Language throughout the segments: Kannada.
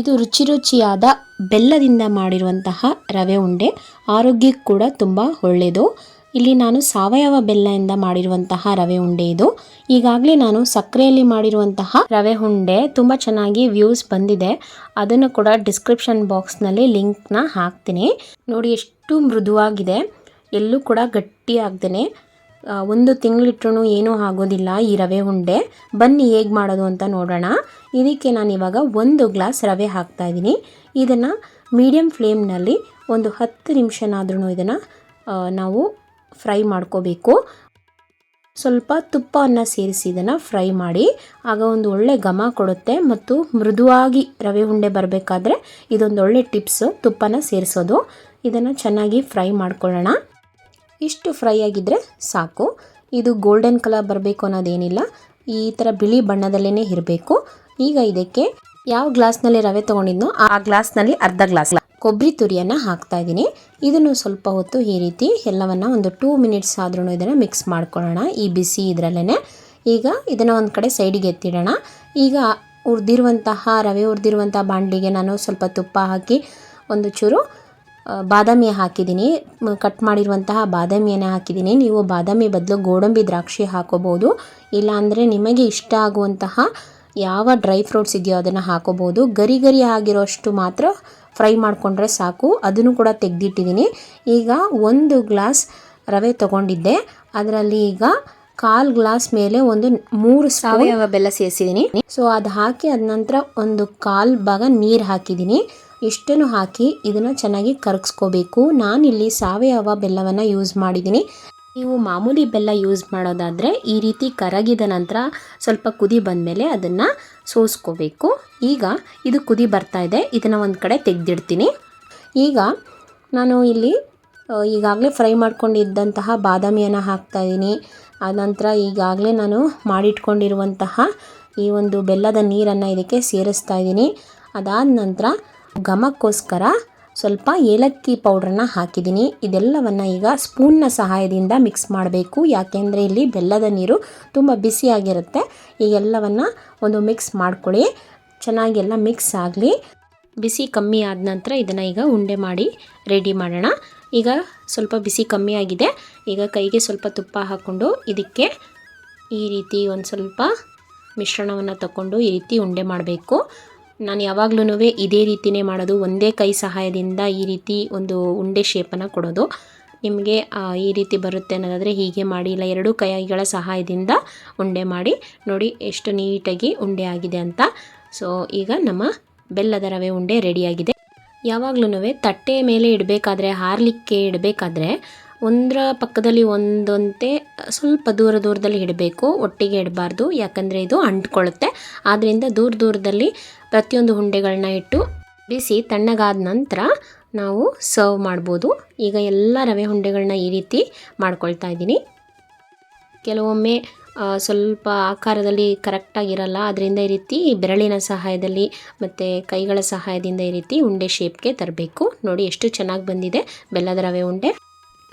ಇದು ರುಚಿ ರುಚಿಯಾದ ಬೆಲ್ಲದಿಂದ ಮಾಡಿರುವಂತಹ ರವೆ ಉಂಡೆ. ಆರೋಗ್ಯಕ್ಕೆ ಕೂಡ ತುಂಬ ಒಳ್ಳೆಯದು. ಇಲ್ಲಿ ನಾನು ಸಾವಯವ ಬೆಲ್ಲದಿಂದ ಮಾಡಿರುವಂತಹ ರವೆ ಉಂಡೆ ಇದು. ಈಗಾಗಲೇ ನಾನು ಸಕ್ಕರೆಯಲ್ಲಿ ಮಾಡಿರುವಂತಹ ರವೆ ಉಂಡೆ ತುಂಬ ಚೆನ್ನಾಗಿ ವ್ಯೂಸ್ ಬಂದಿದೆ. ಅದನ್ನು ಕೂಡ ಡಿಸ್ಕ್ರಿಪ್ಷನ್ ಬಾಕ್ಸ್ನಲ್ಲಿ ಲಿಂಕ್ನ ಹಾಕ್ತೀನಿ. ನೋಡಿ, ಎಷ್ಟು ಮೃದುವಾಗಿದೆ. ಎಲ್ಲೂ ಕೂಡ ಗಟ್ಟಿ ಆಗ್ದೇನೆ ಒಂದು ತಿಂಗಳಿಟ್ರೂ ಏನೂ ಆಗೋದಿಲ್ಲ ಈ ರವೆ ಉಂಡೆ. ಬನ್ನಿ ಹೇಗೆ ಮಾಡೋದು ಅಂತ ನೋಡೋಣ. ಇದಕ್ಕೆ ನಾನು ಇವಾಗ ಒಂದು ಗ್ಲಾಸ್ ರವೆ ಹಾಕ್ತಾ ಇದ್ದೀನಿ. ಇದನ್ನು ಮೀಡಿಯಮ್ ಫ್ಲೇಮ್ನಲ್ಲಿ ಒಂದು ಹತ್ತು ನಿಮಿಷನಾದ್ರೂ ಇದನ್ನು ನಾವು ಫ್ರೈ ಮಾಡ್ಕೋಬೇಕು. ಸ್ವಲ್ಪ ತುಪ್ಪವನ್ನು ಸೇರಿಸಿ ಇದನ್ನು ಫ್ರೈ ಮಾಡಿ, ಆಗ ಒಂದು ಒಳ್ಳೆ ಘಮ ಕೊಡುತ್ತೆ ಮತ್ತು ಮೃದುವಾಗಿ ರವೆ ಉಂಡೆ ಬರಬೇಕಾದ್ರೆ ಇದೊಂದು ಒಳ್ಳೆ ಟಿಪ್ಸು ತುಪ್ಪನ ಸೇರಿಸೋದು. ಇದನ್ನು ಚೆನ್ನಾಗಿ ಫ್ರೈ ಮಾಡ್ಕೊಳ್ಳೋಣ. ಇಷ್ಟು ಫ್ರೈ ಆಗಿದ್ದರೆ ಸಾಕು. ಇದು ಗೋಲ್ಡನ್ ಕಲರ್ ಬರಬೇಕು ಅನ್ನೋದೇನಿಲ್ಲ. ಈ ಥರ ಬಿಳಿ ಬಣ್ಣದಲ್ಲೇ ಇರಬೇಕು. ಈಗ ಇದಕ್ಕೆ ಯಾವ ಗ್ಲಾಸ್ನಲ್ಲಿ ರವೆ ತೊಗೊಂಡಿದ್ನೋ ಆ ಗ್ಲಾಸ್ನಲ್ಲಿ ಅರ್ಧ ಗ್ಲಾಸ್ ಕೊಬ್ಬರಿ ತುರಿಯನ್ನು ಹಾಕ್ತಾ ಇದ್ದೀನಿ ಇದನ್ನು ಸ್ವಲ್ಪ ಹೊತ್ತು ಈ ರೀತಿ ಎಲ್ಲವನ್ನು ಒಂದು ಟೂ ಮಿನಿಟ್ಸ್ ಆದ್ರೂ ಇದನ್ನು ಮಿಕ್ಸ್ ಮಾಡ್ಕೊಳ್ಳೋಣ. ಈ ಬಿಸಿ ಇದರಲ್ಲೇ ಈಗ ಇದನ್ನು ಒಂದು ಕಡೆ ಸೈಡಿಗೆ ಎತ್ತಿಡೋಣ. ಈಗ ಹುರಿದಿರುವಂತಹ ರವೆ ಹುರಿದಿರುವಂತಹ ಬಾಣಲಿಗೆ ನಾನು ಸ್ವಲ್ಪ ತುಪ್ಪ ಹಾಕಿ ಒಂದು ಚೂರು ಬಾದಾಮಿ ಹಾಕಿದ್ದೀನಿ. ಕಟ್ ಮಾಡಿರುವಂತಹ ಬಾದಾಮಿಯನ್ನು ಹಾಕಿದ್ದೀನಿ. ನೀವು ಬಾದಾಮಿ ಬದಲು ಗೋಡಂಬಿ ದ್ರಾಕ್ಷಿ ಹಾಕೋಬೋದು. ಇಲ್ಲಾಂದರೆ ನಿಮಗೆ ಇಷ್ಟ ಆಗುವಂತಹ ಯಾವ ಡ್ರೈ ಫ್ರೂಟ್ಸ್ ಇದೆಯೋ ಅದನ್ನು ಹಾಕೋಬೋದು. ಗರಿ ಗರಿ ಆಗಿರೋಷ್ಟು ಮಾತ್ರ ಫ್ರೈ ಮಾಡಿಕೊಂಡ್ರೆ ಸಾಕು. ಅದನ್ನು ಕೂಡ ತೆಗೆದಿಟ್ಟಿದ್ದೀನಿ. ಈಗ ಒಂದು ಗ್ಲಾಸ್ ರವೆ ತಗೊಂಡಿದ್ದೆ. ಅದರಲ್ಲಿ ಈಗ ಕಾಲು ಗ್ಲಾಸ್ ಮೇಲೆ ಒಂದು ಮೂರು ಸಾವಯವ ಬೆಲ್ಲ ಸೇರಿಸಿದ್ದೀನಿ. ಸೊ ಅದು ಹಾಕಿ ಅದ ನಂತರ ಒಂದು ಕಾಲು ಭಾಗ ನೀರು ಹಾಕಿದ್ದೀನಿ. ಇಷ್ಟನ್ನು ಹಾಕಿ ಇದನ್ನು ಚೆನ್ನಾಗಿ ಕರಗಿಸ್ಕೋಬೇಕು. ನಾನಿಲ್ಲಿ ಸಾವಯವ ಬೆಲ್ಲವನ್ನು ಯೂಸ್ ಮಾಡಿದ್ದೀನಿ ನೀವು ಮಾಮೂಲಿ ಬೆಲ್ಲ ಯೂಸ್ ಮಾಡೋದಾದರೆ ಈ ರೀತಿ ಕರಗಿದ ನಂತರ ಸ್ವಲ್ಪ ಕುದಿ ಬಂದಮೇಲೆ ಅದನ್ನು ಸೋಸ್ಕೋಬೇಕು. ಈಗ ಇದು ಕುದಿ ಬರ್ತಾ ಇದೆ. ಇದನ್ನು ಒಂದು ಕಡೆ ತೆಗೆದಿಡ್ತೀನಿ. ಈಗ ನಾನು ಇಲ್ಲಿ ಈಗಾಗಲೇ ಫ್ರೈ ಮಾಡ್ಕೊಂಡಿದ್ದಂತಹ ಬಾದಾಮಿಯನ್ನು ಹಾಕ್ತಾಯಿದ್ದೀನಿ ಆನಂತರ ಈಗಾಗಲೇ ನಾನು ಮಾಡಿಟ್ಕೊಂಡಿರುವಂತಹ ಈ ಒಂದು ಬೆಲ್ಲದ ನೀರನ್ನು ಇದಕ್ಕೆ ಸೇರಿಸ್ತಾ ಇದ್ದೀನಿ ಅದಾದ ನಂತರ ಘಮಕ್ಕೋಸ್ಕರ ಸ್ವಲ್ಪ ಏಲಕ್ಕಿ ಪೌಡ್ರನ್ನ ಹಾಕಿದ್ದೀನಿ. ಇದೆಲ್ಲವನ್ನು ಈಗ ಸ್ಪೂನ್ನ ಸಹಾಯದಿಂದ ಮಿಕ್ಸ್ ಮಾಡಬೇಕು. ಯಾಕೆಂದರೆ ಇಲ್ಲಿ ಬೆಲ್ಲದ ನೀರು ತುಂಬ ಬಿಸಿಯಾಗಿರುತ್ತೆ ಈ ಎಲ್ಲವನ್ನು ಒಂದು ಮಿಕ್ಸ್ ಮಾಡ್ಕೊಳ್ಳಿ. ಚೆನ್ನಾಗೆಲ್ಲ ಮಿಕ್ಸ್ ಆಗಲಿ. ಬಿಸಿ ಕಮ್ಮಿ ಆದ ನಂತರ ಇದನ್ನು ಈಗ ಉಂಡೆ ಮಾಡಿ ರೆಡಿ ಮಾಡೋಣ. ಈಗ ಸ್ವಲ್ಪ ಬಿಸಿ ಕಮ್ಮಿ ಆಗಿದೆ. ಈಗ ಕೈಗೆ ಸ್ವಲ್ಪ ತುಪ್ಪ ಹಾಕ್ಕೊಂಡು ಇದಕ್ಕೆ ಈ ರೀತಿ ಒಂದು ಸ್ವಲ್ಪ ಮಿಶ್ರಣವನ್ನು ತಗೊಂಡು ಈ ರೀತಿ ಉಂಡೆ ಮಾಡಬೇಕು. ನಾನು ಯಾವಾಗ್ಲೂ ಇದೇ ರೀತಿನೇ ಮಾಡೋದು, ಒಂದೇ ಕೈ ಸಹಾಯದಿಂದ ಈ ರೀತಿ ಒಂದು ಉಂಡೆ ಶೇಪನ್ನು ಕೊಡೋದು. ನಿಮಗೆ ಈ ರೀತಿ ಬರುತ್ತೆ ಅನ್ನೋದಾದರೆ ಹೀಗೆ ಮಾಡಿ, ಇಲ್ಲ ಎರಡೂ ಕೈಗಳ ಸಹಾಯದಿಂದ ಉಂಡೆ ಮಾಡಿ, ನೋಡಿ ಎಷ್ಟು ನೀಟಾಗಿ ಉಂಡೆ ಆಗಿದೆ ಅಂತ. ಸೊ ಈಗ ನಮ್ಮ ಬೆಲ್ಲದ ರವೆ ಉಂಡೆ ರೆಡಿಯಾಗಿದೆ ಯಾವಾಗ್ಲೂ ತಟ್ಟೆ ಮೇಲೆ ಇಡಬೇಕಾದ್ರೆ, ಹಾರಲಿಕ್ಕೆ ಇಡಬೇಕಾದ್ರೆ ಒಂದರ ಪಕ್ಕದಲ್ಲಿ ಒಂದಂತೆ ಸ್ವಲ್ಪ ದೂರ ದೂರದಲ್ಲಿ ಇಡಬೇಕು, ಒಟ್ಟಿಗೆ ಇಡಬಾರ್ದು. ಯಾಕಂದರೆ ಇದು ಅಂಟ್ಕೊಳ್ಳುತ್ತೆ ಆದ್ದರಿಂದ ದೂರ ದೂರದಲ್ಲಿ ಪ್ರತಿಯೊಂದು ಹುಂಡೆಗಳನ್ನ ಇಟ್ಟು ಬಿಸಿ ತಣ್ಣಗಾದ ನಂತರ ನಾವು ಸರ್ವ್ ಮಾಡ್ಬೋದು. ಈಗ ಎಲ್ಲ ರವೆ ಹುಂಡೆಗಳನ್ನ ಈ ರೀತಿ ಮಾಡ್ಕೊಳ್ತಾ ಇದ್ದೀನಿ. ಕೆಲವೊಮ್ಮೆ ಸ್ವಲ್ಪ ಆಕಾರದಲ್ಲಿ ಕರೆಕ್ಟಾಗಿರಲ್ಲ ಅದರಿಂದ ಈ ರೀತಿ ಬೆರಳಿನ ಸಹಾಯದಲ್ಲಿ ಮತ್ತು ಕೈಗಳ ಸಹಾಯದಿಂದ ಈ ರೀತಿ ಉಂಡೆ ಶೇಪ್ಗೆ ತರಬೇಕು. ನೋಡಿ, ಎಷ್ಟು ಚೆನ್ನಾಗಿ ಬಂದಿದೆ. ಬೆಲ್ಲದ ರವೆ ಉಂಡೆ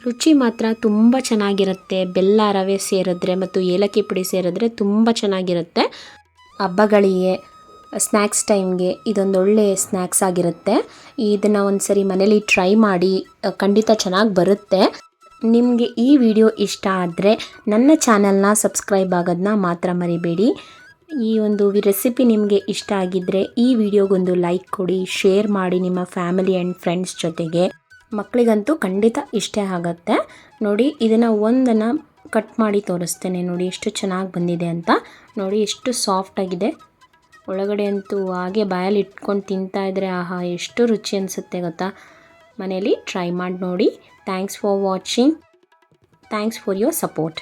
ರುಚಿ ಮಾತ್ರ ತುಂಬ ಚೆನ್ನಾಗಿರುತ್ತೆ. ಬೆಲ್ಲ, ರವೆ ಸೇರಿದ್ರೆ ಮತ್ತು ಏಲಕ್ಕಿ ಪುಡಿ ಸೇರಿದ್ರೆ ತುಂಬ ಚೆನ್ನಾಗಿರುತ್ತೆ. ಹಬ್ಬಗಳಿಗೆ ಸ್ನ್ಯಾಕ್ಸ್ ಟೈಮ್ಗೆ ಇದೊಂದು ಒಳ್ಳೆ ಸ್ನ್ಯಾಕ್ಸ್ ಆಗಿರುತ್ತೆ. ಇದನ್ನು ಒಂದು ಸರಿ ಮನೇಲಿ ಟ್ರೈ ಮಾಡಿ ಖಂಡಿತ ಚೆನ್ನಾಗಿ ಬರುತ್ತೆ. ನಿಮಗೆ ಈ ವಿಡಿಯೋ ಇಷ್ಟ ಆದರೆ ನನ್ನ ಚಾನಲ್ನ ಸಬ್ಸ್ಕ್ರೈಬ್ ಆಗೋದನ್ನ ಮಾತ್ರ ಮರಿಬೇಡಿ. ಈ ಒಂದು ರೆಸಿಪಿ ನಿಮಗೆ ಇಷ್ಟ ಆಗಿದ್ದರೆ ಈ ವಿಡಿಯೋಗೊಂದು ಲೈಕ್ ಕೊಡಿ ಶೇರ್ ಮಾಡಿ ನಿಮ್ಮ ಫ್ಯಾಮಿಲಿ ಆ್ಯಂಡ್ ಫ್ರೆಂಡ್ಸ್ ಜೊತೆಗೆ. ಮಕ್ಕಳಿಗಂತೂ ಖಂಡಿತ ಇಷ್ಟೇ ಆಗುತ್ತೆ. ನೋಡಿ, ಇದನ್ನು ಒಂದನ್ನು ಕಟ್ ಮಾಡಿ ತೋರಿಸ್ತೇನೆ. ನೋಡಿ, ಎಷ್ಟು ಚೆನ್ನಾಗಿ ಬಂದಿದೆ ಅಂತ. ನೋಡಿ, ಎಷ್ಟು ಸಾಫ್ಟಾಗಿದೆ ಒಳಗಡೆ ಅಂತೂ ಹಾಗೆ ಬಾಯಲ್ಲಿ ಇಟ್ಕೊಂಡು ತಿಂತಾ ಇದ್ದರೆ ಆಹಾ, ಎಷ್ಟು ರುಚಿ ಅನಿಸುತ್ತೆ ಗೊತ್ತಾ? ಮನೇಲಿ ಟ್ರೈ ಮಾಡಿ ನೋಡಿ. Thanks for watching thanks for your support